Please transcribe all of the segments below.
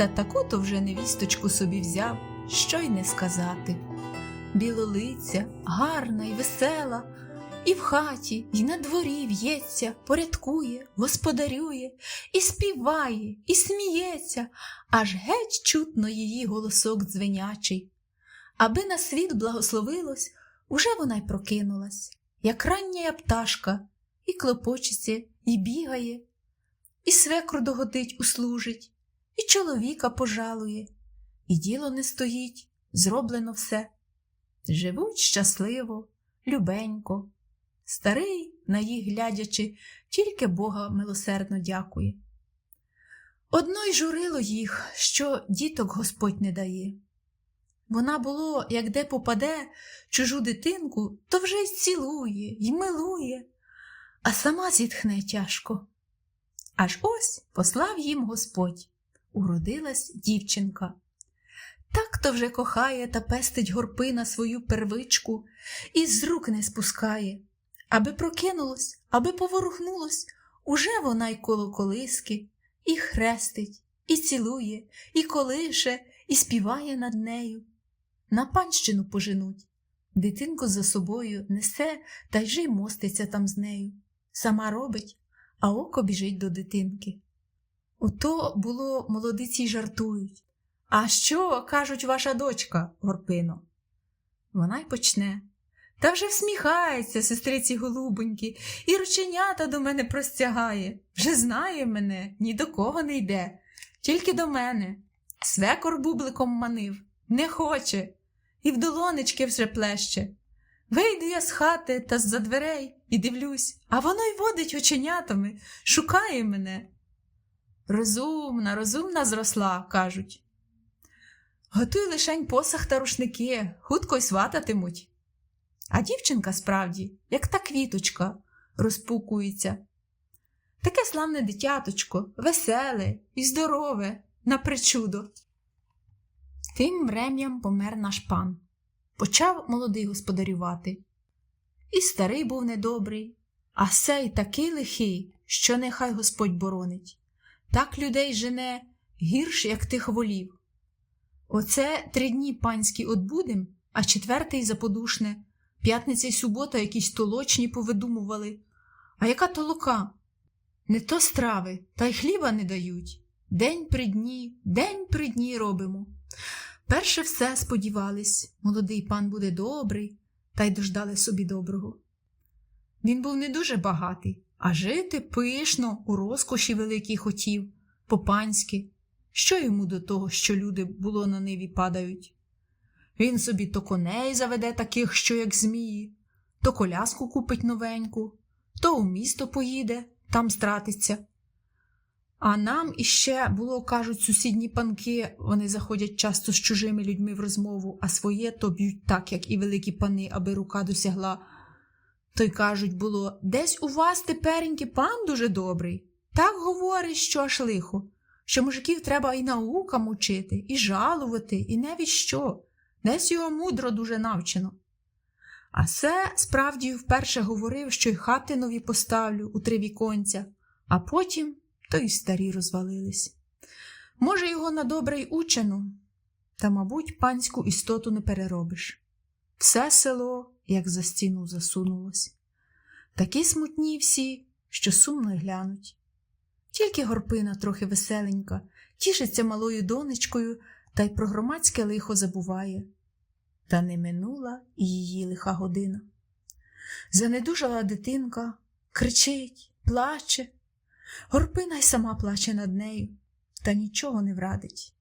та таку то вже невісточку собі взяв, що й не сказати. Білолиця, гарна й весела, і в хаті, і на дворі в'ється, порядкує, господарює, і співає, і сміється, аж геть чутно її голосок дзвенячий. Аби на світ благословилось, уже вона й прокинулась, як рання пташка, і клопочеться, і бігає, і свекру догодить услужить, і чоловіка пожалує, і діло не стоїть, зроблено все. Живуть щасливо, любенько. Старий, на їх глядячи, тільки Бога милосердно дякує. Одно й журило їх, що діток Господь не дає. Вона було, як де попаде чужу дитинку, то вже й цілує, й милує, а сама зітхне тяжко. Аж ось послав їм Господь, уродилась дівчинка. Так то вже кохає та пестить горпина свою первичку і з рук не спускає. Аби прокинулось, аби поворухнулось, уже вона й коло колиски, і хрестить, і цілує, і колише, і співає над нею. На панщину поженуть. Дитинку за собою несе та й же й моститься там з нею. Сама робить, а око біжить до дитинки. Ото було молодиці й жартують. А що кажуть ваша дочка, Горпино? Вона й почне. Та вже всміхається, сестриці голубоньки, і рученята до мене простягає. Вже знає мене, ні до кого не йде, тільки до мене. Свекор бубликом манив, не хоче, і в долонечки вже плеще. Вийду я з хати та з-за дверей і дивлюсь, а воно й водить оченятами, шукає мене. Розумна, розумна зросла, кажуть. Готуй лишень посах та рушники, хутко й свататимуть. А дівчинка справді, як та квіточка, розпукується. Таке славне дитяточко, веселе і здорове, на причудо. Тим врем'ям помер наш пан. Почав молодий господарювати. І старий був недобрий, а сей такий лихий, що нехай Господь боронить. Так людей жене гірш, як тих волів. Оце три дні панські отбудем, а четвертий заподушне. П'ятниця й субота якісь толочні повидумували. А яка толока? Не то страви, та й хліба не дають. День при дні, день при дні робимо. Перше все сподівались, молодий пан буде добрий, та й дождали собі доброго. Він був не дуже багатий, а жити пишно, у розкоші великій хотів, по-панськи. Що йому до того, що люди було на ниві падають? Він собі то коней заведе таких, що як змії, то коляску купить новеньку, то у місто поїде, там стратиться. А нам іще було, кажуть, сусідні панки, вони заходять часто з чужими людьми в розмову, а своє то б'ють так, як і великі пани, аби рука досягла. То й кажуть, було, десь у вас тепереньки пан дуже добрий. Так говорить, що аж лихо, що мужиків треба і наукам учити, і жалувати, і навіть що. Десь його мудро дуже навчено. А це справді вперше говорив, що й хати нові поставлю у три віконця, а потім то й старі розвалились. Може, його на добре й учено, та, мабуть, панську істоту не переробиш. Все село, як за стіну, засунулось. Такі смутні всі, що сумно глянуть. Тільки горпина трохи веселенька, тішиться малою донечкою та й про громадське лихо забуває. Та не минула і її лиха година. Занедужала дитинка, кричить, плаче. Горпина й сама плаче над нею, та нічого не врадить.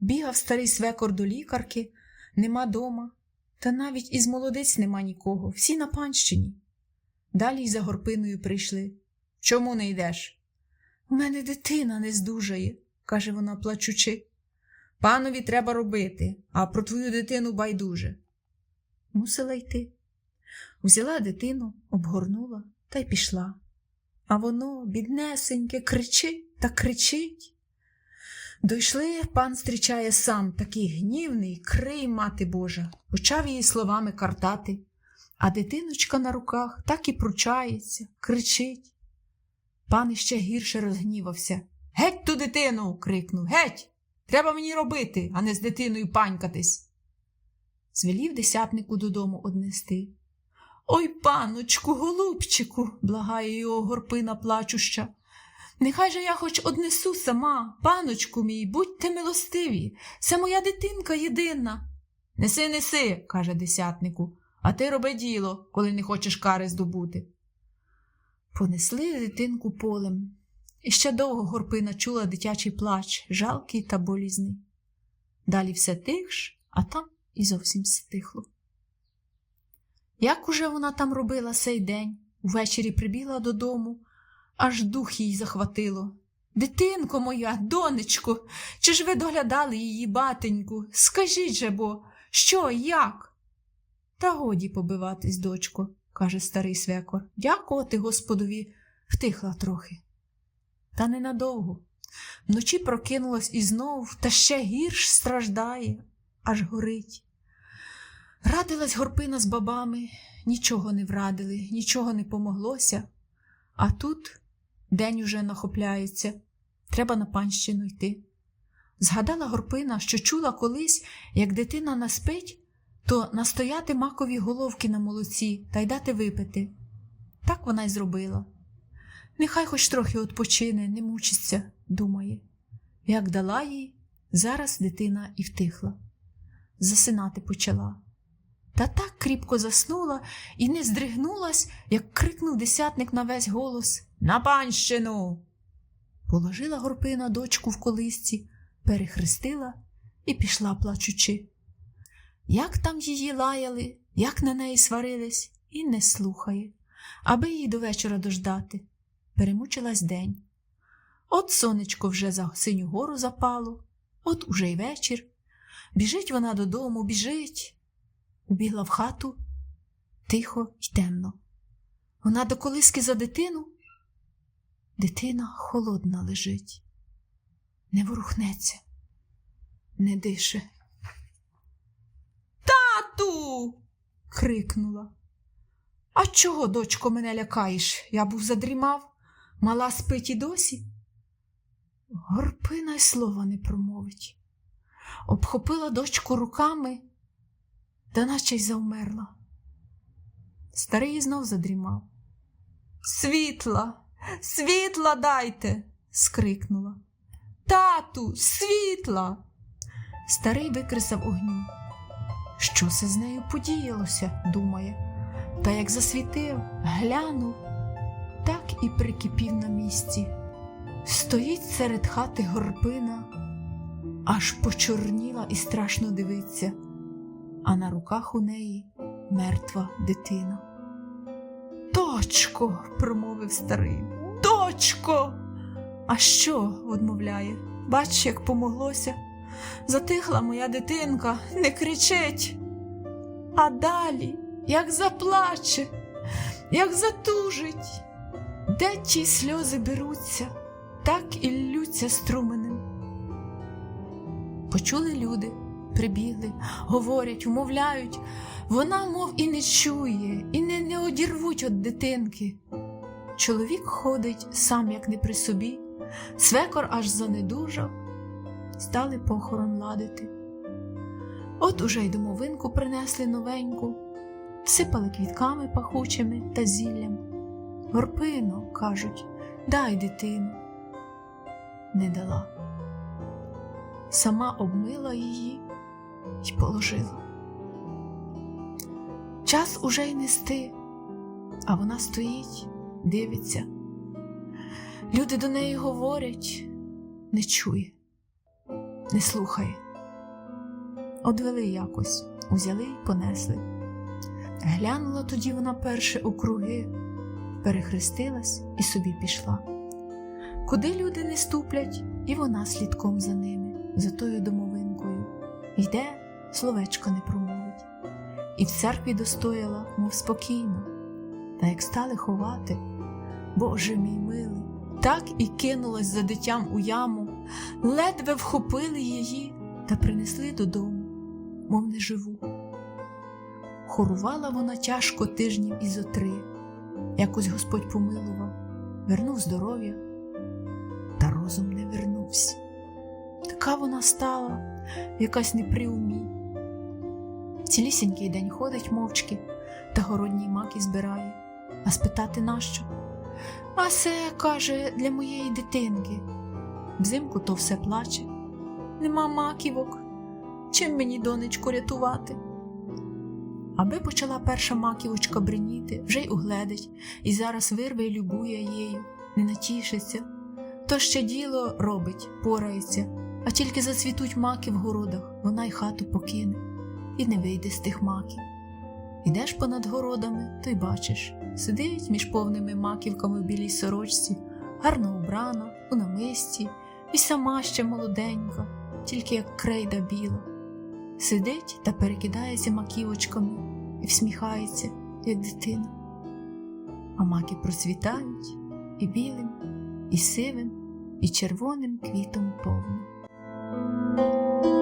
Бігав старий свекор до лікарки, нема дома, та навіть із молодець нема нікого, всі на панщині. Далі й за горпиною прийшли. Чому не йдеш? У мене дитина не здужає, каже вона, плачучи. Панові треба робити, а про твою дитину байдуже. Мусила йти. Взяла дитину, обгорнула та й пішла. А воно, біднесеньке, кричить та кричить. Дойшли, пан зустрічає сам такий гнівний, крий, мати Божа, почав її словами картати, а дитиночка на руках так і пручається, кричить. Пан іще гірше розгнівався. Геть ту дитину. крикнув. Геть! Треба мені робити, а не з дитиною панькатись. Звелів десятнику додому однести. Ой, паночку, голубчику, благає його горпина плачуща. Нехай же я хоч однесу сама, паночку мій, будьте милостиві, це моя дитинка єдина. Неси, неси, каже десятнику, а ти роби діло, коли не хочеш кари здобути. Понесли дитинку полем. І ще довго горпина чула дитячий плач, жалкий та болізний. Далі все тихш, а там і зовсім стихло. Як уже вона там робила сей день, увечері прибігла додому, аж дух їй захватило. Дитинко моя, донечко, чи ж ви доглядали її батеньку? Скажіть же бо, що, як? Та годі побиватись, дочко, каже старий свекор. Дякувати Господові, втихла трохи. Та ненадовго. Вночі прокинулась і знов, та ще гірш страждає, аж горить. Радилась горпина з бабами, нічого не врадили, нічого не помоглося. А тут день уже нахопляється, треба на панщину йти. Згадала горпина, що чула колись, як дитина наспить, то настояти макові головки на молоці та й дати випити. Так вона й зробила. Нехай хоч трохи відпочине, не мучиться, думає. Як дала їй, зараз дитина і втихла. Засинати почала. Та так кріпко заснула і не здригнулась, як крикнув десятник на весь голос На панщину. Положила горпина дочку в колисці, перехрестила і пішла плачучи. Як там її лаяли, як на неї сварились, і не слухає, аби її до вечора дождати. Перемучилась день. От сонечко вже за синю гору запало, от уже й вечір. Біжить вона додому, біжить. Убігла в хату тихо й темно. Вона до колиски за дитину. Дитина холодна лежить, не ворухнеться, не дише. Тату. крикнула. А чого, дочко, мене лякаєш? Я був задрімав, мала спить і досі. Горпина й слова не промовить. Обхопила дочку руками, та наче й завмерла. Старий знов задрімав. Світла, світла дайте. скрикнула. Тату, світла. Старий викресав огню. Що це з нею подіялося, думає, та як засвітив, глянув, так і прикипів на місці. Стоїть серед хати горпина, аж почорніла і страшно дивиться, а на руках у неї мертва дитина. Дочко, промовив старий, дочко. А що? одмовляє. Бач, як помоглося. Затихла моя дитинка, не кричить. А далі, як заплаче, як затужить, де ті сльози беруться, так і ллються струменем. Почули люди, прибігли, говорять, умовляють, вона, мов і не чує, і не, не одірвуть від дитинки. Чоловік ходить сам, як не при собі, свекор аж занедужав, стали похорон ладити. От уже й домовинку принесли новеньку, всипали квітками пахучими та зіллям. Горпино, кажуть, дай дитину. Не дала. Сама обмила її й положила. Час уже й нести, а вона стоїть, дивиться. Люди до неї говорять, не чує, не слухає. Одвели якось, узяли й понесли. Глянула тоді вона перше у круги, перехрестилась і собі пішла. Куди люди не ступлять, і вона слідком за ними, за тою домовинкою, йде, словечко не промовить, і в церкві достояла, мов спокійно, та як стали ховати, Боже мій милий, так і кинулась за дитям у яму, ледве вхопили її та принесли додому, мов неживу. Хорувала вона тяжко тижнів ізо три, якось Господь помилував, вернув здоров'я, та розум не вернувся. Така вона стала, якась не при умі. Цілісінький день ходить мовчки та городній маки збирає, а спитати нащо? А це, каже, для моєї дитинки. Взимку то все плаче. Нема маківок. Чим мені донечку рятувати? Аби почала перша маківочка бреніти, вже й угледить, і зараз вирве й любує її, не натішиться. То ще діло робить, порається, а тільки зацвітуть маки в городах, вона й хату покине і не вийде з тих маків. Ідеш понад городами, то й бачиш, сидить між повними маківками в білій сорочці, гарно убрана, у намисті, і сама ще молоденька, тільки як крейда біла. Сидить та перекидається маківочками і всміхається, як дитина. А маки процвітають і білим, і сивим, і червоним квітом повно. Música